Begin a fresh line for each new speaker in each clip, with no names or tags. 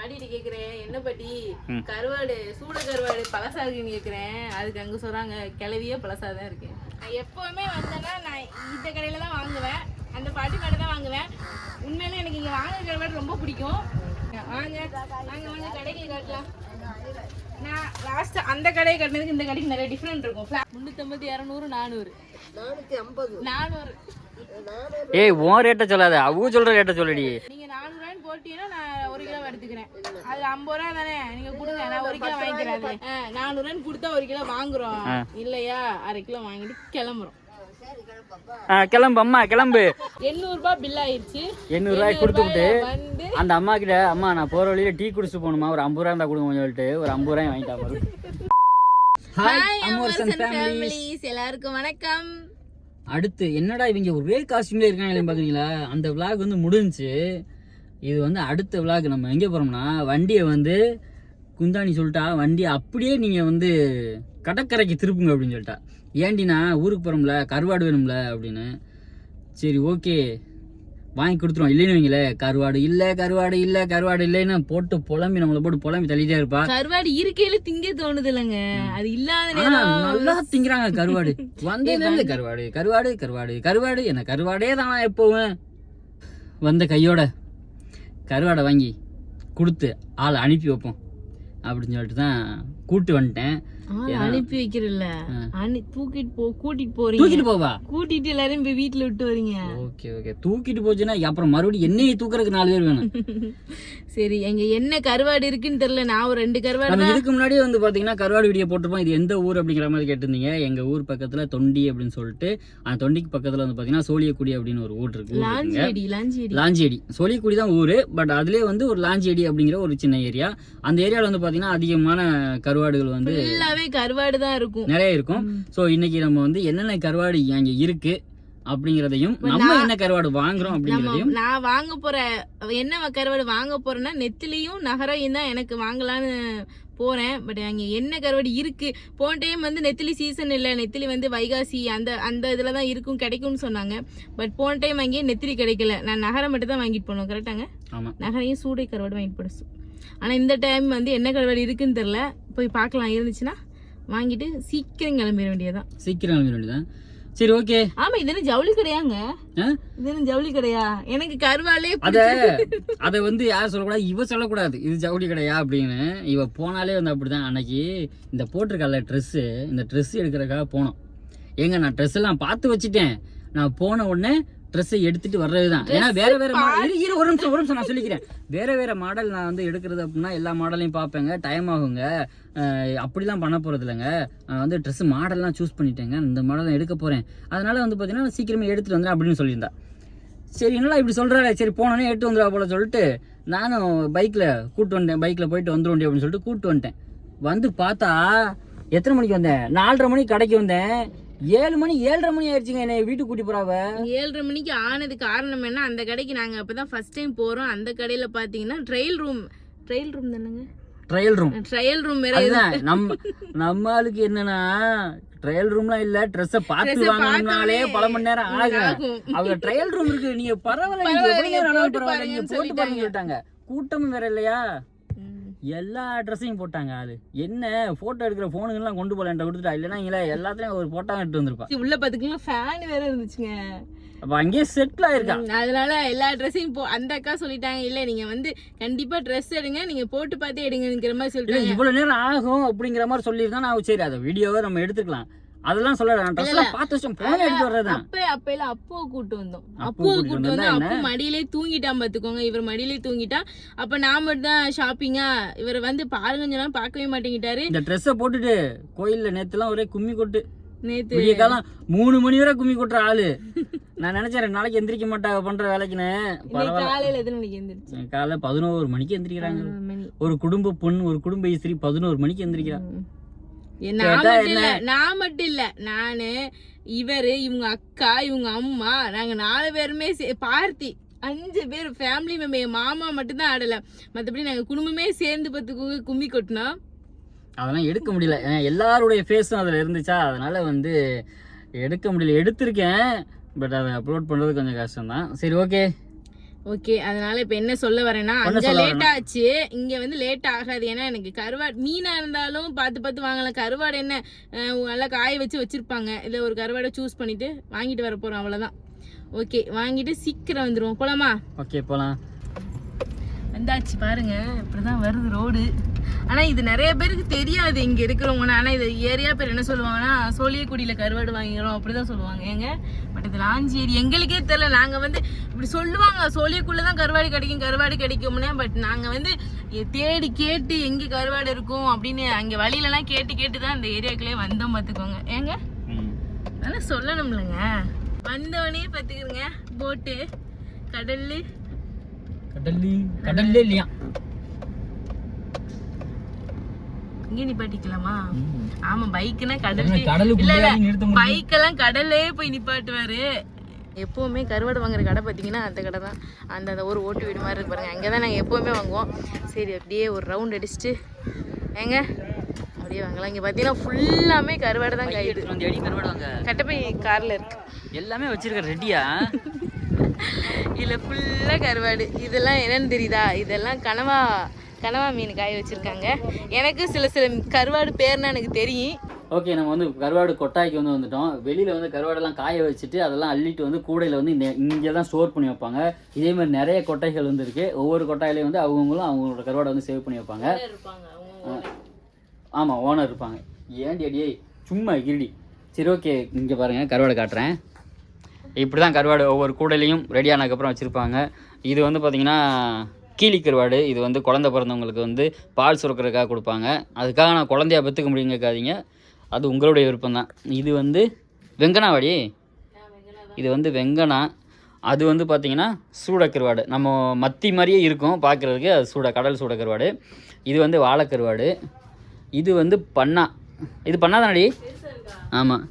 பாட்டிட்டு கேக்குறேன். என்ன பாட்டி. கருவாடு சூட கருவாடு பழசா இருக்குன்னு கேக்குறேன். அதுக்கு அங்க சொல்றாங்க கிளவியே பழசா தான் இருக்கு நான் எப்பவுமே வந்தேன்னா நான் இந்த கடையில தான் வாங்குவேன். அந்த பாட்டி கடை தான் வாங்குவேன். உண்மையிலே எனக்கு இங்க வாங்குற கருவாடு ரொம்ப பிடிக்கும். வாங்க வாங்க வாங்க கடைக்கு காட்டலாம். நான் லாஸ்ட் அந்த கடையை கட்டினதுக்கு இந்த கடைக்கு நிறைய டிஃப்ரெண்ட் இருக்கும். முந்நூற்றம்பது இரநூறு நானூறு. நானூறு.
ஏய் உன் ரேட்டை சொல்லாத. அவங்க சொல்ற ரேட்டை சொல்லடி.
நீங்க நானூறு போட்டீங்கன்னா நான் ஒரு கிலோ எடுத்துக்கிறேன். அது ஐம்பது ரூபா தானே? நீங்க கொடுங்க. நான் ஒரு கிலோ வாங்கிக்கிறேன் அதுல. ஆ, நானூறு ரூபாய்னு கொடுத்தா ஒரு கிலோ வாங்குறோம். இல்லையா? அரை கிலோ வாங்கிட்டு கிளம்புறோம்.
கிளம்பு அம்மா கிளம்பு.
எண்ணூறு ரூபாய் பில் ஆயிடுச்சு
எண்ணூறு ரூபாய் கொடுத்து விட்டு
வந்து
அந்த அம்மா கிட்ட அம்மா நான் போற வழியில டீ குடிச்சிட்டு போகணுமா? ஒரு ஐம்பது ரூபா இருந்தா கொடுங்க சொல்லிட்டு ஒரு ஐம்பது ரூபாய் வாங்கிட்டா பாரு. ஹாய் அமர்சன் ஃபேமிலி
ஃபேமிலிஸ் எல்லாருக்கும் வணக்கம்.
அடுத்து என்னடா இவங்க ஒரே காஸ்டியூம்ல இருக்காங்க பாக்குறீங்களா? அந்த விளாக் வந்து முடிஞ்சுச்சு. இது வந்து அடுத்த விளாக் நம்ம எங்கே போறோம்னா வண்டியை வந்து குந்தாணி சொல்லிட்டா வண்டியை அப்படியே நீங்க வந்து கடற்கரைக்கு திருப்புங்க அப்படின்னு சொல்லிட்டா. ஏண்டி நான் ஊருக்கு போறோம்ல கருவாடு வேணும்ல அப்படின்னு. சரி ஓகே வாங்கி கொடுத்துருவோம். இல்லைன்னு வைங்களே கருவாடு இல்லை கருவாடு இல்லை கருவாடு இல்லைன்னு போட்டு புலம்பி நம்மளை போட்டு புலம்பி தள்ளிட்டே இருப்பா.
கருவாடு இருக்கையில திங்க தோணுது இல்லைங்க. அது இல்லாத
நல்லா திங்கிறாங்க கருவாடு. வந்ததுல இருந்து கருவாடு கருவாடு கருவாடு கருவாடு. என்ன கருவாடே தான் எப்பவும். வந்த கையோட. கருவாடை வாங்கி கொடுத்து ஆளை அனுப்பி வைப்போம். அப்படின்னு சொல்லிட்டு தான் கூட்டு வந்துட்டேன்.
அனுப்பி வைக்கிறல்ல தூக்கிட்டு போ கூட்டிட்டு போறீங்க.
தூக்கிட்டு போவா?
கூட்டிட்டு எல்லாரையும் போய் வீட்டுல விட்டு வரீங்க.
Okay okay. தூக்கிட்டு போச்சுன்னா அப்புறம் மறுபடியும் என்னையை தூக்குறதுக்கு நாலு பேர் வேணும்.
சரி எங்க என்ன கருவாடு இருக்குன்னு தெரியல. நான் ஒரு ரெண்டு கருவாடு
இதுக்கு முன்னாடியே வந்து பாத்தீங்கன்னா கருவாடு வீடியோ போட்டிருப்போம். இது எந்த ஊர் அப்படிங்கிற மாதிரி கேட்டிருந்தீங்க. எங்க ஊர் பக்கத்துல தொண்டி அப்படின்னு சொல்லிட்டு அந்த தொண்டிக்கு பக்கத்துல வந்து பாத்தீங்கன்னா சோழியக்குடி அப்படின்னு ஒரு ஊர் இருக்கு.
லாஞ்சியடி லாஞ்சியடி.
சோழிக்குடி தான் ஊர். பட் அதுலேயே வந்து ஒரு லாஞ்சேடி அப்படிங்கிற ஒரு சின்ன ஏரியா. அந்த ஏரியாவில் வந்து பார்த்தீங்கன்னா அதிகமான கருவாடுகள் வந்து
ஃபுல்லாவே கருவாடு தான் இருக்கும்.
நிறைய இருக்கும். ஸோ இன்னைக்கு நம்ம வந்து என்னென்ன கருவாடு அங்கே இருக்கு அப்படிங்கிறதையும் நம்ம என்ன கருவாடு வாங்குறோம் அப்படிங்கிறதையும்
நான் வாங்க போற என்ன கருவாடு வாங்க போறேன்னா நெத்திலியும் நகரையும் தான் எனக்கு வாங்கலான்னு போறேன். பட் அங்க என்ன கருவாடு இருக்கு? போன டைம் வந்து நெத்திலி சீசன் இல்ல. நெத்திலி வந்து வைகாசி அந்த அந்த இதுல தான் இருக்கும் கிடைக்கும்னு சொன்னாங்க. பட் போன டைம் அங்கேயே நெத்திலி கிடைக்கல. நான் நகரை மட்டும் தான் வாங்கிட்டு போனோம். கரெக்டாங்க
ஆமாம்
நகரையும் சூடை கருவாடு வாங்கிட்டு போட ஆனா இந்த டைம் வந்து என்ன கருவாடு இருக்குன்னு தெரியல. போய் பார்க்கலாம். இருந்துச்சுன்னா? வாங்கிட்டு சீக்கிரம் கிளம்பிட வேண்டியதான்
சீக்கிரம் கிளம்பிட வேண்டியதான் சரி ஓகே
ஆமா இது ஜவுளி கடையாங்க? இது ஜவுளி கடையா? எனக்கு கருவாலே
அத அதை வந்து யார் சொல்லக்கூடாது? இவ சொல்லக்கூடாது. இது ஜவுளி கடையா அப்படின்னு இவ போனாலே வந்து அப்படிதான். அன்னைக்கு இந்த போட்டிருக்கல ட்ரெஸ்ஸு இந்த ட்ரெஸ் எடுக்கிறதுக்காக போனோம். ஏங்க நான் ட்ரெஸ் எல்லாம் பார்த்து வச்சுட்டேன். நான் போன உடனே ட்ரெஸ்ஸை எடுத்துட்டு வர்றது தான் ஏன்னா வேற வேற இரு ஒரு நிமிஷம் ஒரு நிமிஷம் நான் சொல்லிக்கிறேன். வேற வேற மாடல் நான் வந்து எடுக்கிறது அப்படின்னா எல்லா மாடலையும் பார்ப்பேங்க. டைம் ஆகுங்க. அப்படிலாம் பண்ண போறது இல்லைங்க நான் வந்து ட்ரெஸ் மாடல்லாம் சூஸ் பண்ணிட்டேங்க. இந்த மாடல் தான் எடுக்க போறேன். அதனால வந்து பார்த்தீங்கன்னா நான் சீக்கிரமே எடுத்துட்டு வந்துடுறேன் அப்படின்னு சொல்லியிருந்தா. சரி என்னடா இப்படி சொல்கிறாரு சரி போனோன்னே எடுத்து வந்துடுவா போல சொல்லிட்டு நானும் பைக்கில் கூட்டு வந்தேன் பைக்கில் போயிட்டு வந்துடும் அப்படின்னு சொல்லிட்டு கூட்டு வந்துட்டேன். வந்து பார்த்தா எத்தனை மணிக்கு வந்தேன்? நாலரை மணிக்கு கடைக்கு வந்தேன். ஏழு மணி ஏழரை மணி ஆயிடுச்சுங்க என்னை வீட்டுக்கு கூட்டி போறாவ.
ஏழரை மணிக்கு ஆனது காரணம் என்ன? அந்த கடைக்கு நாங்க அப்பதான் ஃபர்ஸ்ட் டைம் போறோம். அந்த கடையில பாத்தீங்கன்னா ட்ரையல் ரூம் ட்ரையல் ரூம் தானேங்க?
ட்ரையல் ரூம்
ட்ரையல் ரூம் வேற
நம்ம நம்ம ஆளுக்கு என்னன்னா ட்ரையல் ரூம்லாம் இல்ல ட்ரெஸ்ஸை பார்த்து வாங்கணும்னாலே பல மணி நேரம் ஆகும். அவங்க ட்ரையல் ரூம் இருக்கு நீங்க பரவாயில்ல நீங்க போட்டு பாருங்க சொல்லிட்டாங்க. கூட்டமும் வேற இல்லையா. எல்லா ட்ரெஸ்ஸையும் போட்டாங்க ஆளு. என்ன போட்டோ எடுக்கிற போனுங்கெல்லாம் கொண்டு என்கிட்ட கொடுத்துட்டா? இல்லைன்னா இங்களே எல்லாத்துலயும் ஒரு போட்டோ எடுத்து வந்திருப்பா.
உள்ள பாத்துக்கலாம் ஃபேன் வேற இருந்துச்சுங்க.
அப்ப அங்கேயே செட்டில் ஆயிருக்கா?
அதனால எல்லா ட்ரெஸ்ஸையும் போ அந்த அக்கா சொல்லிட்டாங்க இல்ல நீங்க வந்து கண்டிப்பா ட்ரெஸ் எடுங்க நீங்க போட்டு பார்த்தே எடுங்கிற மாதிரி
இல்ல
சொல்லிட்டாங்க.
இவ்வளவு நேரம் ஆகும் அப்படிங்கிற மாதிரி சொல்லியிருந்தா நான் சரி அதை வீடியோவை நம்ம எடுத்துக்கலாம். அதெல்லாம் சொல்ல நான் எல்லாம் பார்த்து வச்சோம் போன எடுத்து வர்றதுதான்.
அப்ப அப்பையில அப்போ கூட்டு வந்தோம்.
அப்போ
கூட்டு
வந்தா
அப்போ மடியிலே தூங்கிட்டான் பாத்துக்கோங்க. இவர் மடியிலே தூங்கிட்டா. அப்ப நான் மட்டும் தான் ஷாப்பிங்கா இவர் வந்து பாருங்க சொன்னா பார்க்கவே மாட்டேங்கிட்டாரு.
இந்த ட்ரெஸ்ஸை போட்டுட்டு கோயில்ல நேத்துலாம் ஒரே கும்மி கொட்டு.
நேத்து
காலம் மூணு மணி வரை கும்மி கொட்டுற ஆளு. நான் நினைச்சேன் ரெண்டு நாளைக்கு எந்திரிக்க மாட்டா பண்ற வேலைக்குன்னு.
காலையில எத்தனை மணிக்கு எந்திரிச்சு?
காலைல பதினோரு மணிக்கு எந்திரிக்கிறாங்க. ஒரு குடும்ப பொண்ணு ஒரு குடும்ப இஸ்திரி பதினோரு மணிக்கு எந்திரிக்கிறா.
ம். ஏ, நான் மட்டும் இல்ல நான் மட்டும் இல்ல நானு இவரு இவங்க அக்கா இவங்க அம்மா நாங்க நாலு பேருமே பார்த்தி அஞ்சு பேர் ஃபேமிலி மெம்பர் என் மாமா மட்டும் தான் ஆடல. மத்தபடி நாங்க குடும்பமே சேர்ந்து பத்து கு- கும்மி கொட்டினோம்.
அதெல்லாம் எடுக்க முடியல. ஏன்னா எல்லாருடைய ஃபேஸும் அதில் இருந்துச்சா? அதனால வந்து எடுக்க முடியல. எடுத்திருக்கேன் பட் அதை அப்லோட் பண்ணுறது கொஞ்சம் கஷ்டம்தான். சரி ஓகே
ஓகே அதனால இப்ப என்ன சொல்ல வரேன்னா அங்க
சொல்ல
லேட் ஆச்சு இங்க வந்து லேட் ஆகாது. ஏன்னா எனக்கு கருவாடு மீனா இருந்தாலும் பார்த்து பார்த்து வாங்கலாம். கருவாடு என்ன நல்லா காய வச்சு வச்சிருப்பாங்க. இல்ல ஒரு கருவாடை சூஸ் பண்ணிட்டு வாங்கிட்டு வர போறோம் அவ்வளவுதான். ஓகே வாங்கிட்டு சீக்கிரம் வந்துருவோம். போலாமா?
ஓகே போகலாம்
வந்தாச்சு பாருங்க. இப்படிதான் வருது ரோடு ஆனா இது நிறைய பேருக்கு தெரியாது இங்க இருக்கிறவங்க ஆனா இது ஏரியா பேர் என்ன சொல்லுவாங்கன்னா சோழியக்குடியில கருவாடு வாங்கிக்கிறோம் அப்படிதான் சொல்லுவாங்க. ஏங்க? பட் இது லாஞ்சேரி எங்களுக்கே தெரியல. நாங்க வந்து இப்படி சொல்லுவாங்க. சோழியக்குள்ள தான் கருவாடு கிடைக்கும் கருவாடு கிடைக்கும்னு. பட் நாங்க வந்து தேடி கேட்டு எங்க கருவாடு இருக்கும் அப்படின்னு அங்க வழியில எல்லாம் கேட்டு கேட்டு தான் இந்த ஏரியாக்குள்ளே வந்தோம் பாத்துக்கோங்க ஏங்க? அதெல்லாம் சொல்லணும்லங்க. வந்தவனே பாத்துக்கிறங்க போட்டு கடல்லு
கடல்லு கடல்லே இல்லையா?
இங்கே நிப்பாட்டிக்கலாமா. ஆமா பைக்குனா கடல்
என்ன கடலுக்குள்ளே
இல்ல
முடியும்?
பைக்கெல்லாம் கடல்லே போய் நிப்பாட்டுவாரு. எப்பவுமே கருவாடு வாங்குற கடை பார்த்தீங்கன்னா அந்த கடை தான். அந்த அந்த ஒரு ஓட்டு வீடு மாதிரி இருக்கு பாருங்க. அங்கே தான் நாங்கள் எப்பவுமே வாங்குவோம். சரி அப்படியே ஒரு ரவுண்ட் அடிச்சுட்டு ஏங்க? அப்படியே வாங்கலாம். இங்கே பார்த்தீங்கன்னா ஃபுல்லாமே கருவாடு தான் காயுது. கட்டப்பை காரில் இருக்கு.
எல்லாமே வச்சிருக்க ரெடியா
இதில் ஃபுல்லாக கருவாடு. இதெல்லாம் என்னன்னு தெரியுதா? இதெல்லாம் கனவா கனவா மீன் காய வச்சுருக்காங்க. எனக்கு சில சில கருவாடு பேர்னா எனக்கு தெரியும்.
ஓகே நம்ம வந்து கருவாடு கொட்டாய்க்கு வந்து வந்துட்டோம். வெளியில் வந்து கருவாடெல்லாம் காய வச்சுட்டு அதெல்லாம் அள்ளிட்டு வந்து கூடையில் வந்து இங்கே தான் ஸ்டோர் பண்ணி வைப்பாங்க. இதே மாதிரி நிறைய கொட்டைகள் வந்து இருக்கு. ஒவ்வொரு கொட்டாயிலையும் வந்து அவங்கவுங்களும் அவங்களோட கருவாடை வந்து சேவ் பண்ணி வைப்பாங்க. ஆமாம் ஓனர் இருப்பாங்க. ஏன்டி அடியே சும்மா இருடி. சரி ஓகே இங்கே பாருங்கள் கருவாடு காட்டுறேன். இப்படி தான் கருவாடு ஒவ்வொரு கூடையிலையும் ரெடி ஆனதுக்கப்புறம் வச்சுருப்பாங்க. இது வந்து பார்த்திங்கன்னா கீழி கருவாடு. இது வந்து குழந்தை பிறந்தவங்களுக்கு வந்து பால் சுரக்கிறதுக்காக கொடுப்பாங்க. அதுக்காக நான் குழந்தையாக பெற்றுக்க முடியுங்க கேட்காதீங்க. அது உங்களுடைய விருப்பம் தான் இது வந்து வெங்கனாவாடி? இது வந்து வெங்கனா. அது வந்து பார்த்திங்கன்னா சூடக்கருவாடு நம்ம மத்தி மாதிரியே இருக்கும் பார்க்குறதுக்கு அது சூட கடல் சூட கருவாடு. இது வந்து வாழைக்கருவாடு. இது வந்து பண்ணா. இது பண்ணா தானடி ஆமாம்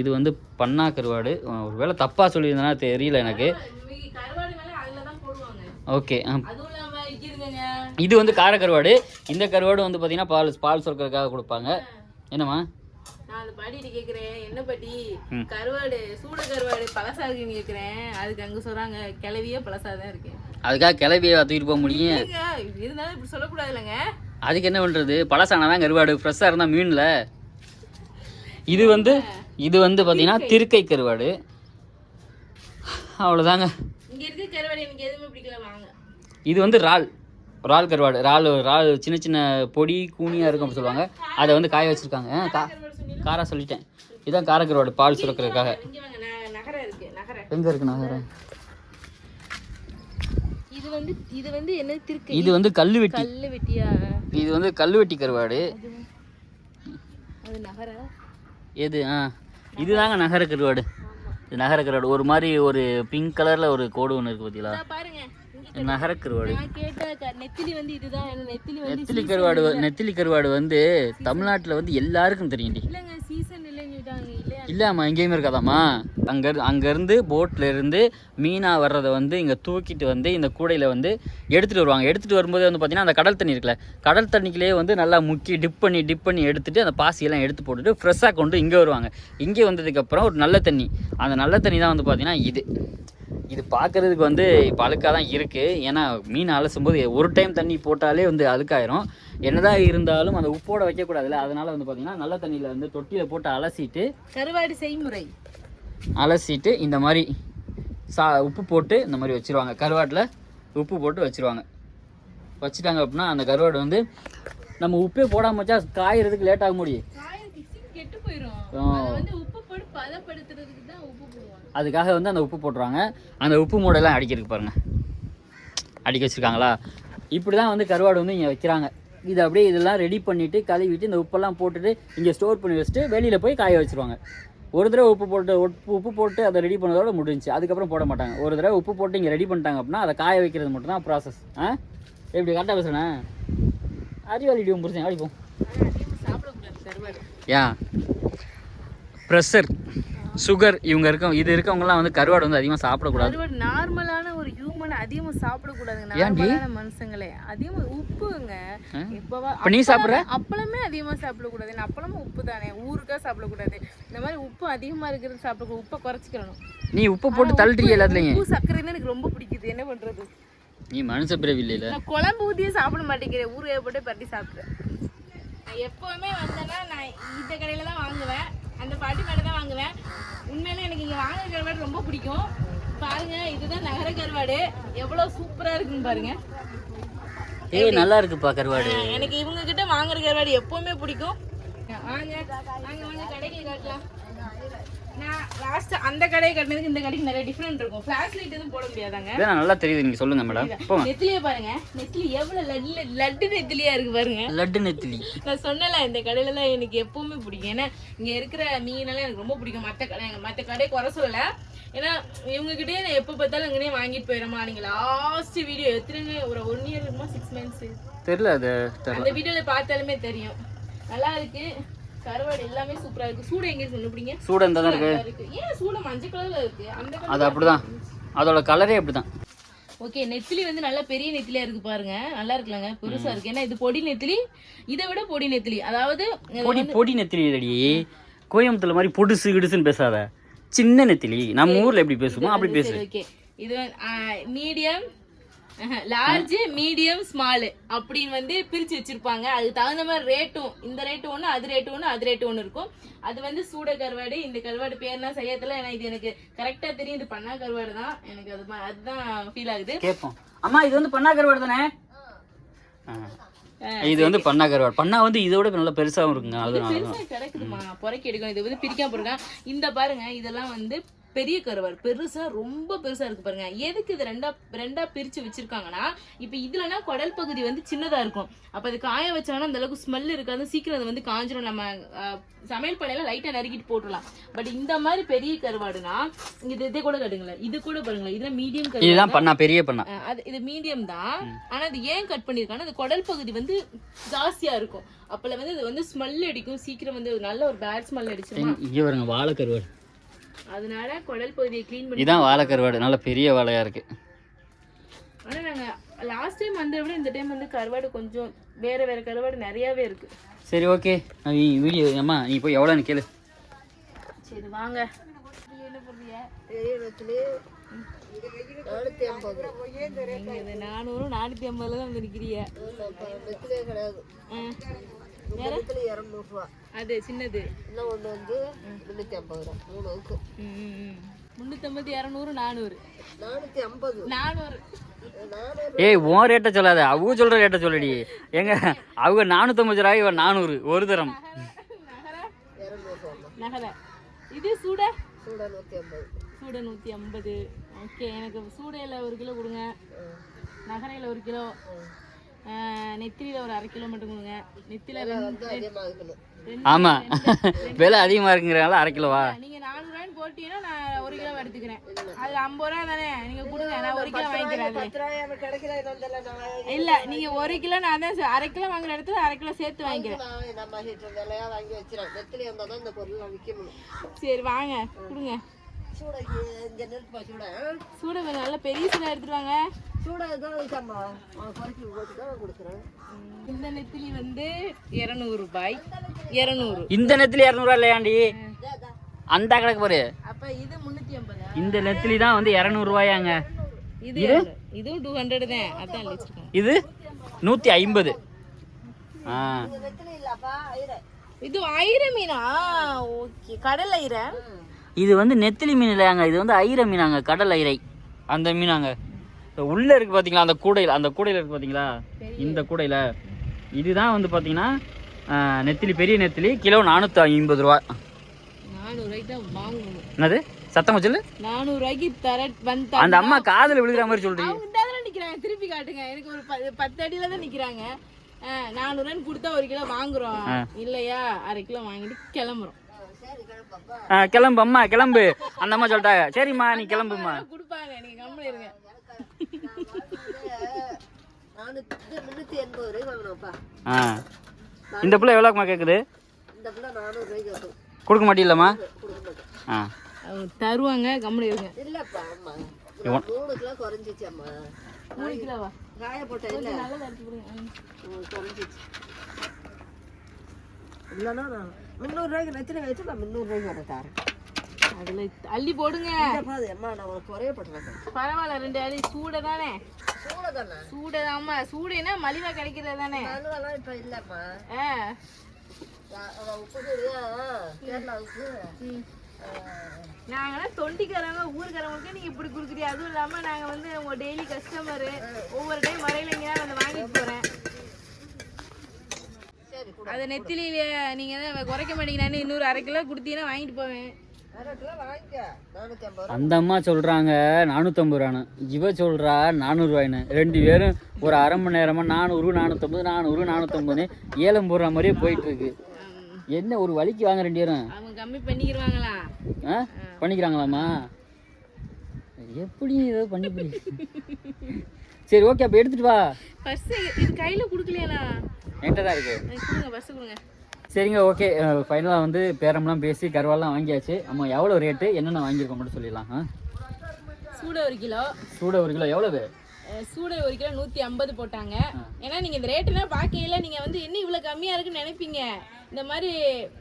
இது வந்து பண்ணா கருவாடு. ஒரு வேளை தப்பாக சொல்லியிருந்தேன்னா தெரியல எனக்கு. ஓகே இது வந்து கார கருவாடு. இந்த கருவாடு வந்து பார்த்தீங்கன்னா பால் பால் சுரக்கிறதுக்காக கொடுப்பாங்க. என்னம்மா?
நான் அந்த பாட்டிட்டு கேக்குறேன் என்ன பாட்டி. கருவாடு சூட கருவாடு பழசா இருக்குன்னு கேக்குறேன் அதுக்கு அங்க சொல்றாங்க கிளவியே பழசா தான் இருக்கேன்
அதுக்காக கிளவியை தூக்கிட்டு போக முடியும்.
இருந்தாலும் இப்படி சொல்லக்கூடாது இல்லைங்க
அதுக்கு என்ன பண்ணுறது பழசானா தான் கருவாடு ஃப்ரெஷ்ஷாக இருந்தால் மீனில். இது வந்து இது வந்து பார்த்தீங்கன்னா திருக்கை. கருவாடு. அவ்வளோதாங்க இது வந்து இறால். இறால் கருவாடு. இறால் இறால் சின்ன சின்ன பொடி கூனியாக இருக்கும் அப்படி சொல்லுவாங்க. அதை வந்து காய வச்சுருக்காங்க. கா காரா சொல்லிட்டேன். இதுதான் கார கருவாடு பால் சுரக்கிறதுக்காக.
நகரம் நகரம்.
எங்கே இருக்கு நகரம்?
இது வந்து இது வந்து என்ன திருக்கு?
இது வந்து
கல்லு வெட்டியா
இது வந்து கல்லுவெட்டி கருவாடு.
அது நகர?
எது? ஆ. இதுதாங்க நகர கருவாடு இது நகர கருவாடு ஒரு மாதிரி ஒரு பிங்க் கலரில் ஒரு கோடு ஒன்று இருக்குது பார்த்தீங்களா நகர கருவாடு
நெத்திலி
கருவாடு நெத்திலி கருவாடு வந்து தமிழ்நாட்டில் வந்து எல்லாருக்கும் தெரியும்டி.
இல்லைங்க சீசன் இல்லைன்னு சொல்லிட்டாங்க
இல்லைம்மா எங்கேயுமே இருக்காதாம்மா. அங்கே அங்கேருந்து போட்டில் இருந்து மீனாக வர்றதை வந்து இங்கே தூக்கிட்டு வந்து இந்த கூடையில் வந்து எடுத்துகிட்டு வருவாங்க. எடுத்துகிட்டு வரும்போது வந்து பார்த்திங்கன்னா அந்த கடல் தண்ணி இருக்குல்ல கடல் தண்ணிக்குள்ளேயே வந்து நல்லா முக்கி டிப் பண்ணி டிப் பண்ணி எடுத்துகிட்டு அந்த பாசியெல்லாம் எடுத்து போட்டுட்டு ஃப்ரெஷ்ஷாக கொண்டு இங்கே வருவாங்க. இங்கே வந்ததுக்கப்புறம் ஒரு நல்ல தண்ணி. அந்த நல்ல தண்ணி தான் வந்து பார்த்திங்கன்னா இது. இது பார்க்குறதுக்கு வந்து இப்போ அழுக்காக தான் இருக்குது ஏன்னா மீன் அலசும்போது ஒரு டைம் தண்ணி போட்டாலே வந்து அழுக்காயிரும். என்னதான் இருந்தாலும் அந்த உப்போட வைக்கக்கூடாதுல்ல. அதனால வந்து பார்த்திங்கன்னா நல்ல தண்ணியில் வந்து தொட்டியில் போட்டு அலசிட்டு
கருவாடு செய்முறை.
அலசிட்டு இந்த மாதிரி சா உப்பு போட்டு இந்த மாதிரி வச்சுருவாங்க. கருவாட்டில் உப்பு போட்டு வச்சுருவாங்க. வச்சுட்டாங்க அப்படின்னா அந்த கருவாடு வந்து நம்ம உப்பே போடாம வச்சா காயறதுக்கு லேட் ஆக முடியும். அதுக்காக வந்து அந்த உப்பு போட்டுருவாங்க. அந்த உப்பு மூடையெல்லாம் அடிக்கிறதுக்கு பாருங்க. அடிக்க வச்சுருக்காங்களா? இப்படி தான் வந்து கருவாடு வந்து இங்கே வைக்கிறாங்க. இது அப்படியே இதெல்லாம் ரெடி பண்ணிவிட்டு கழுவிட்டு இந்த உப்பெல்லாம் போட்டுட்டு இங்கே ஸ்டோர் பண்ணி வச்சுட்டு வெளியில் போய் காய வச்சுருவாங்க. ஒரு தடவை உப்பு போட்டு உப்பு உப்பு போட்டு அதை ரெடி பண்ணதோட முடிஞ்சுச்சு. அதுக்கப்புறம் போட மாட்டாங்க. ஒரு தடவை உப்பு போட்டு இங்கே ரெடி பண்ணிட்டாங்க அப்படின்னா அதை காய வைக்கிறது மட்டும் தான் ப்ராசஸ் ஆ? எப்படி கரெக்டாக பேசுகிறேன் அறிவாளிடியும் புரிஞ்சேன் அடிப்போம் ஏன்? ப்ரெஷர் சுகர் இவங்க இருக்க இது இருக்கவங்கலாம் வந்து கருவாடு வந்து அதிகமாக சாப்பிடக்கூடாது.
நார்மலான ஒரு ஹியூமன் அதிகமா சாப்பிடக்கூடாதுங்க.
ஏன்டி?
மனுஷங்களே. அதிகமா உப்புங்க.
இப்ப நீ சாப்பிடுற?
அப்பளமே அதிகமா சாப்பிடக்கூடாது. அப்பளமும் உப்பு தானே ஊருக்கா சாப்பிடக்கூடாது. இந்த மாதிரி உப்பு அதிகமா இருக்கிறது சாப்பிடக்கூடாது. உப்பை குறைச்சிக்கணும்.
நீ உப்பு போட்டு தள்ளுறீங்க எல்லாத்துலயும்?
உப்பு சர்க்கரை தான் எனக்கு ரொம்ப பிடிக்குது. என்ன பண்றது?
நீ மனுஷ பிறவி இல்லையில.
நான் குழம்பு ஊத்தியே சாப்பிட மாட்டேங்கிறேன். ஊறுகாய போட்டு பட்டி சாப்பிட்றேன். எப்பவுமே வந்தேன்னா நான் இந்த கடையில தான் வாங்குவேன். அந்த பாட்டி மேலே தான் வாங்குவேன். உண்மையிலே எனக்கு இங்க வாங்குற கருவாடு ரொம்ப பிடிக்கும். பாருங்க இதுதான் நகர கருவாடு. எவ்வளவு சூப்பரா இருக்குன்னு பாருங்க.
ஏய் நல்லா இருக்குப்பா கருவாடு.
எனக்கு இவங்க கிட்ட வாங்குற கருவாடு எப்பவுமே பிடிக்கும். வாங்க. வாங்க வாங்க கடைக்கு காட்டலாம். நான் லாஸ்ட் அந்த கடையை கட்டினதுக்கு இந்த கடைக்கு நிறைய டிஃப்ரெண்ட் இருக்கும். ஃபிளாஷ் லைட் எதுவும் போட முடியாதாங்க?
இதான் நல்லா தெரியுது நீங்க சொல்லுங்க மேடம் போங்க.
நெத்திலியே பாருங்க. நெத்திலி எவ்வளவு லட்டு லட்டு நெத்திலியா இருக்கு பாருங்க.
லட்டு நெத்திலி.
நான் சொன்னல இந்த கடையில எனக்கு எப்பவுமே பிடிக்கும். ஏன்னா இங்க இருக்கிற மீனெல்லாம் எனக்கு ரொம்ப பிடிக்கும். மத்த கடை மத்த கடை குறை சொல்லல. ஏன்னா இவங்க கிட்டே நான் எப்போ பார்த்தாலும் இங்கனே வாங்கிட்டு போயிடமா நீங்க லாஸ்ட் வீடியோ எத்தனை ஒரு ஒன் இயர் இருக்குமா? சிக்ஸ் மந்த்ஸ்
தெரியல அது தெரியல.
அந்த வீடியோல பார்த்தாலுமே தெரியும். நல்லா இருக்கு. கருவாடு எல்லாமே சூப்பரா இருக்கு. சூடு எங்க இருக்கு? பிடிங்க
சூடு இந்த தான் இருக்கு?
இருக்கு. ஏன் சூடு மஞ்சள் கலர்ல இருக்கு? அந்த
அது அப்படிதான். அதோட கலரே அப்படிதான்.
ஓகே நெத்திலி வந்து நல்ல பெரிய நெத்திலியா இருக்கு பாருங்க. நல்லா இருக்குல்லங்க. பெருசா இருக்கு. ஏன்னா இது பொடி நெத்திலி. இதை விட பொடி நெத்திலி. அதாவது
பொடி பொடி நெத்திலி இல்லடி. கோயம்புத்தூர்ல மாதிரி பொடுசு கிடுசுன்னு பேசாத. சின்ன நெத்திலி. நம்ம ஊர்ல எப்படி பேசுவோமோ அப்படி பேசு.
ஓகே. இது மீடியம் லார்ஜ் மீடியம் ஸ்மால் அப்படின்னு வந்து பிரிச்சு வச்சிருப்பாங்க. அதுக்கு தகுந்த மாதிரி ரேட்டும் இந்த ரேட்டு ஒன்று அது ரேட்டு ஒன்று அது ரேட்டு ஒன்று இருக்கும். அது வந்து சூட கருவாடு இந்த கருவாடு பேர்னா செய்யறதுல ஏன்னா இது எனக்கு கரெக்டா தெரியும். இது பண்ணா கருவாடு தான். எனக்கு அது அதுதான் ஃபீல் ஆகுது.
கேட்போம். அம்மா இது வந்து பண்ணா கருவாடு தானே. இது வந்து பண்ணா கருவாடு. பண்ணா வந்து இதோட நல்லா பெருசாவும் இருக்குங்க. அதனால தான்.
பெருசா கிடைக்குதுமா புறக்கி எடுக்கணும். இது வந்து பிரிக்காம போடுங்க இந்த பாருங்க இதெல்லாம் வந்து பெரிய கருவாடு பெருசா ரொம்ப பெருசா இருக்கு பாருங்க. எதுக்கு இது ரெண்டா ரெண்டா பிரிச்சு வச்சிருக்காங்கன்னா இப்ப இதுலனா குடல் பகுதி வந்து சின்னதா இருக்கும். அப்ப அது காய வச்சாங்கன்னா அந்த அளவுக்கு ஸ்மெல் இருக்காது. சீக்கிரம் அது வந்து காஞ்சிரும். நம்ம சமையல் படையில லைட்டா நறுக்கிட்டு போட்டுடலாம். பட் இந்த மாதிரி பெரிய கருவாடுனா இது இதை கூட கட்டுங்களேன். இது கூட பாருங்களேன். இதுல மீடியம்
இதுதான் பண்ணா பெரிய பண்ணா.
அது இது மீடியம் தான். ஆனா இது ஏன் கட் பண்ணிருக்காங்கன்னா அந்த குடல் பகுதி வந்து ஜாஸ்தியா இருக்கும். அப்பல வந்து இது வந்து ஸ்மெல் அடிக்கும். சீக்கிரம் வந்து நல்ல ஒரு பேட் ஸ்மெல் அடிச்சிருமா?
இங்க வாழை கருவாடு
அதனால குடல் பகுதியை க்ளீன் பண்ணி
இதான் வாழை கருவாடு நல்ல பெரிய வாழையா இருக்கு.
ஆனா நாங்க லாஸ்ட் டைம் வந்ததை விட இந்த டைம் வந்து கருவாடு கொஞ்சம் வேற வேற கருவாடு நிறையவே இருக்கு.
சரி ஓகே நீ வீடியோ அம்மா நீ போய் எவ்வளோன்னு கேளு.
சரி வாங்க. நானூறு நானூத்தி ஐம்பதுல தான் வந்து நிக்கிறீங்க வேற? அது சின்னது.
இன்னும் ஒன்று வந்து முந்நூற்றி ஐம்பது ரூபா. மூணு இருக்கு.
ம், ம், ம். முந்நூத்தம்பது இரநூறு நானூறு.
நானூற்றி ஐம்பது.
நானூறு.
ஏய் உன் ரேட்டை சொல்லாத. அவங்க சொல்ற ரேட்டை சொல்லடி. எங்க அவங்க நானூற்றம்பது ரூபாய் இவன் நானூறு. ஒரு தரம்.
இரநூறுவா
நகர. இது சூட?
சூட நூற்றி ஐம்பது.
சூட நூற்றி ஐம்பது. ஓகே எனக்கு சூடையில் ஒரு கிலோ கொடுங்க. நகரையில் ஒரு கிலோ. நெத்திலியில் ஒரு அரை கிலோ மட்டும் கொடுங்க. நெத்தில ரெண்டு
அதிகமாக இருக்கணும்
ரெண்டு-
ஆமா. விலை அதிகமா இருக்குங்கிறனால அரை கிலோவா?
நீங்க நானூறுவான்னு போட்டீங்கன்னா நான் ஒரு கிலோ எடுத்துக்கிறேன். அது ஐம்பது ரூபா தானே? நீங்க கொடுங்க நான் ஒரு கிலோ வாங்கிக்கிறேன் இல்ல நீங்க ஒரு கிலோ நான் தான் அரை கிலோ வாங்குற இடத்துல அரை கிலோ சேர்த்து வாங்கிக்கிறேன். சரி வாங்க கொடுங்க.
சூட?
நல்ல பெரிய சூடா எடுத்துட்டு வாங்க. இந்த நெத்திலி வந்து இருநூறு ரூபாய் இருநூறு.
இந்த நெத்திலி இரநூறுவா இல்லையாண்டி? அந்த கணக்கு பாரு.
அப்ப இது முன்னூத்தி ஐம்பதா?
இந்த நெத்திலி தான் வந்து இரநூறுவாயாங்க.
இது? இதுவும் டூ ஹண்ட்ரட் தான். அதான்
இது? நூற்றி ஐம்பது. ஆ.
நெத்திலி இல்லப்பா ஐர
இது ஐர மீனா? ஓகே. கடல் ஐர
இது வந்து நெத்திலி மீன் இல்லையாங்க. இது வந்து ஐர மீனாங்க. கடல் ஐரை அந்த மீனாங்க. உள்ள இருக்கு பாத்தீங்களா அந்த கூடையில் அந்த கூடையில் இருக்கு பாத்தீங்களா? இந்த கூடையில். இதுதான் வந்து பாத்தீங்கன்னா ஆ, நெத்திலி பெரிய நெத்திலி கிலோ நானூற்றி ஐம்பது ரூபா என்னது? சத்தம் வச்சல் அந்த அம்மா காதில் விழுகிற மாதிரி சொல்றீங்க.
நிக்கிறாங்க திருப்பி காட்டுங்க. எனக்கு ஒரு பத்து அடியில தான் நிக்கிறாங்க. நானூறுன்னு கொடுத்தா ஒரு கிலோ வாங்குறோம். இல்லையா? அரை கிலோ வாங்கிட்டு கிளம்புறோம்.
கிளம்பு அம்மா கிளம்பு. அந்த அம்மா சொல்லிட்டாங்க. சரிம்மா நீ கிளம்புமா
கொடுப்பாங்க நீங்க கம்மி இருங்க
நானூற்றி முந்நூற்றி எண்பது ரூபாய் வாங்கினோம்ப்பா
ஆ. இந்த பிள்ளை எவ்வளோக்குமா கேட்குது
இந்த பிள்ளை நானூறு ரூபாய்க்கு கேட்கும்.
கொடுக்க மாட்டீங்களம்மா ஆ.
அவங்க தருவாங்க கம்மி இருங்க.
இல்லைப்பா
இவன்
மூணு கிலோ குறைஞ்சிச்சு அம்மா.
மூணு கிலோவா?
காய போட்டேன் இல்ல.
நல்லதா இருக்கு பாருங்க ம்.
ம், குறைஞ்சிச்சு. இல்லைன்னா நான் முந்நூறுரூவாய்க்கு நெத்தின வச்சு நான் முந்நூறுரூவாய்க்கு வர தரேன்.
அதுல அள்ளி போடுங்க.
இல்லைப்பா அது அம்மா நான் உனக்கு குறைய போட்டுறேன்
பரவாயில்ல ரெண்டு அள்ளி சூட தானே?
சூட
ஆமா சூடுனா மலிவா கிடைக்கிறது தானே
நலுவெல்லாம் இப்போ இல்லைம்மா.
நாங்களாம் தொண்டிக்காரங்க ஊருக்காரங்களுக்கு நீங்க இப்படி கொடுக்குறீங்க. அதுவும் இல்லாம நாங்க வந்து உங்க டெய்லி கஸ்டமரு ஒவ்வொரு டைம் வரையில இங்கே வந்து வாங்கிட்டு போறேன். அதை நெத்திலியில நீங்க குறைக்க மாட்டீங்கன்னு இன்னொரு அரை கிலோ கொடுத்தீங்கன்னா வாங்கிட்டு போவேன்.
அந்த அம்மா சொல்கிறாங்க நானூற்றம்பது ரூபான்னு. இவ சொல்கிறா நானூறுரூவாயின்னு ரெண்டு பேரும் ஒரு அரை மணி நேரமாக நானூறு நானூற்றம்பது நானூறு நானூற்றம்பது ஏலம் போடுற மாதிரியே போயிட்டுருக்கு. என்ன ஒரு வலிக்கு வாங்க ரெண்டு பேரும்.
அவங்க கம்மி பண்ணிக்கிருவாங்களா?
ஆ? பண்ணிக்கிறாங்களாம்மா? எப்படி ஏதோ பண்ணி சரி ஓகே அப்போ எடுத்துட்டு வா.
பர்ஸ் இது கையில கொடுக்கலையா
என்கிட்ட தான் இருக்கு
கொடுங்க பர்ஸ் கொடுங்க.
சரிங்க ஓகே. ஃபைனலாக வந்து பேரம்லாம் பேசி கருவாலாம் வாங்கியாச்சு. அம்மா எவ்வளோ ரேட்டு என்னென்ன வாங்கியிருக்கோம் மட்டும் சொல்லிடலாம்
சூட ஒரு கிலோ.
சூட ஒரு கிலோ எவ்வளவு?
சூடை ஒரு கிலோ நூற்றி ஐம்பது போட்டாங்க. ஏன்னா நீங்கள் இந்த ரேட்டுனா பார்க்கையில நீங்கள் வந்து என்ன இவ்வளோ கம்மியாக இருக்குன்னு நினைப்பீங்க? இந்த மாதிரி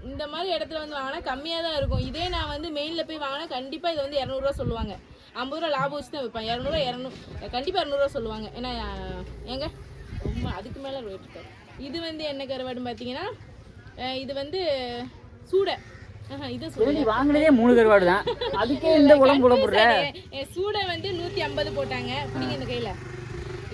இந்த மாதிரி இடத்துல வந்து வாங்கினா கம்மியாக தான் இருக்கும். இதே நான் வந்து மெயினில் போய் வாங்கினா கண்டிப்பாக இதை வந்து இரநூறுவா சொல்லுவாங்க. ஐம்பது ரூபா லாபம் வச்சு தான் வைப்பேன் இரநூறுவா இரநூறு கண்டிப்பாக இரநூறுவா சொல்லுவாங்க. ஏன்னா ஏங்க ரொம்ப அதுக்கு மேலே ரேட் இது வந்து என்ன கருவாடுன்னு பார்த்தீங்கன்னா அஹ், இது வந்து சூடை.
வாங்கினதே மூணு கருவாடு தான். அதுக்கே இந்த போடுற
என் சூடை வந்து நூற்றி ஐம்பது போட்டாங்க. பிடிங்க இந்த கையில்.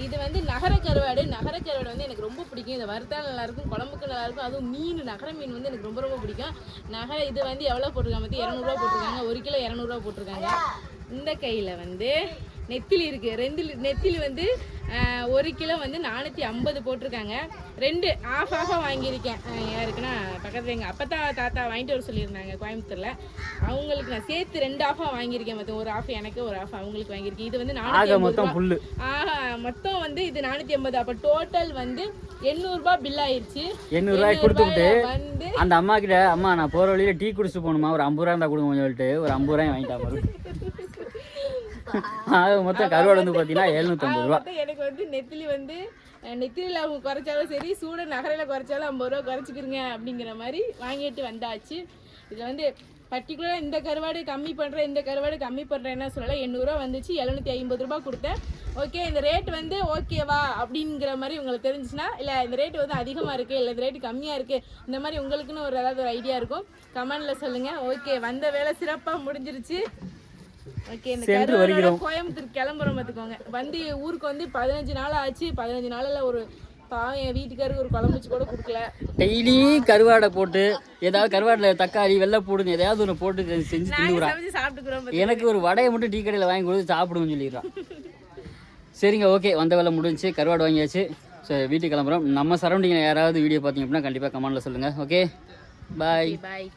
இது வந்து நகர கருவாடு. நகர கருவாடு வந்து எனக்கு ரொம்ப பிடிக்கும். இதை வறுத்தா நல்லா இருக்கும் குழம்புக்கு நல்லா இருக்கும் அதுவும் மீன் நகர மீன் வந்து எனக்கு ரொம்ப ரொம்ப பிடிக்கும். நகர இது வந்து எவ்வளோ போட்டிருக்காங்க பற்றி இரநூறுவா போட்டிருக்காங்க. ஒரு கிலோ இரநூறுவா போட்டிருக்காங்க. இந்த கையில் வந்து நெத்திலி இருக்குது ரெண்டு நெத்திலி வந்து ஒரு கிலோ வந்து நானூற்றி ஐம்பது போட்டிருக்காங்க. ரெண்டு ஆஃப் ஆஃபாக வாங்கியிருக்கேன். யாருக்குன்னா பக்கத்தில் எங்கள் அப்பத்தா தாத்தா வாங்கிட்டு வர சொல்லியிருந்தாங்க கோயம்புத்தூரில். அவங்களுக்கு நான் சேர்த்து ரெண்டு ஆஃபாக வாங்கியிருக்கேன் மொத்தம். ஒரு ஆஃப் எனக்கு ஒரு ஆஃப் அவங்களுக்கு வாங்கியிருக்கேன். இது வந்து நானூற்றி ஆஹா மொத்தம் வந்து இது நானூற்றி ஐம்பது. அப்போ டோட்டல் வந்து எண்ணூறுபா பில் ஆயிடுச்சு
கொடுத்துக்கிட்டு
எண்ணூறுபாயில வந்து
அந்த அம்மா கிட்ட அம்மா நான் போகிற வழியில டீ குடிச்சு போகணுமா? ஒரு ஐம்பது ரூபா இருந்தால் கொடுங்க சொல்லிட்டு ஒரு ஐம்பது ரூபாய் வாங்கிட்டா ஆக மொத்தம் கருவாடு வந்து பார்த்தீங்கன்னா எழுநூற்றம்பது ரூபா.
எனக்கு வந்து நெத்திலி வந்து நெத்திலியில் அவங்க குறைச்சாலும் சரி சூட நகரையில் குறைச்சாலும் ஐம்பது ரூபா குறைச்சிக்கிறங்க அப்படிங்கிற மாதிரி வாங்கிட்டு வந்தாச்சு. இதில் வந்து பர்டிகுலராக இந்த கருவாடு கம்மி பண்ணுறேன் இந்த கருவாடு கம்மி பண்ணுறேன்னா சொல்லலை எண்ணூறுரூவா வந்துச்சு எழுநூற்றி ஐம்பது ரூபா கொடுத்தேன். ஓகே இந்த ரேட் வந்து ஓகேவா அப்படிங்கிற மாதிரி உங்களுக்கு தெரிஞ்சுச்சுன்னா இல்லை இந்த ரேட் வந்து அதிகமாக இருக்குது இல்லை இந்த ரேட்டு கம்மியாக இருக்குது இந்த மாதிரி உங்களுக்குன்னு ஒரு ஏதாவது ஒரு ஐடியா இருக்கும். கமெண்டில் சொல்லுங்கள் ஓகே வந்த வேலை சிறப்பாக முடிஞ்சிருச்சு. ஓகே இந்த கருவாடோட. கோயம்புத்தூர் கிளம்புறோம் பார்த்துக்கோங்க வந்து ஊருக்கு வந்து பதினஞ்சு நாள் ஆச்சு. பதினஞ்சு நாளில் ஒரு பாவம் என் வீட்டுக்காருக்கு ஒரு குழம்பு வச்சு கூட கொடுக்கல.
டெய்லி கருவாடை போட்டு ஏதாவது கருவாடில் தக்காளி வெள்ளை போடுங்க எதையாவது ஒன்று போட்டு செஞ்சு
சமைச்சு சாப்பிட்டுக்கிறோம்
எனக்கு ஒரு வடையை மட்டும் டீ கடையில் வாங்கி கொடுத்து சாப்பிடுவோம்னு சொல்லிடுறான் சரிங்க ஓகே வந்த வேலை முடிஞ்சுச்சு. கருவாடு வாங்கியாச்சு. சரி வீட்டுக்கு கிளம்புறோம். நம்ம சரௌண்டிங்கில் யாராவது வீடியோ பார்த்தீங்க அப்படின்னா கண்டிப்பாக கமெண்ட்டில் சொல்லுங்கள் ஓகே பாய்
பாய்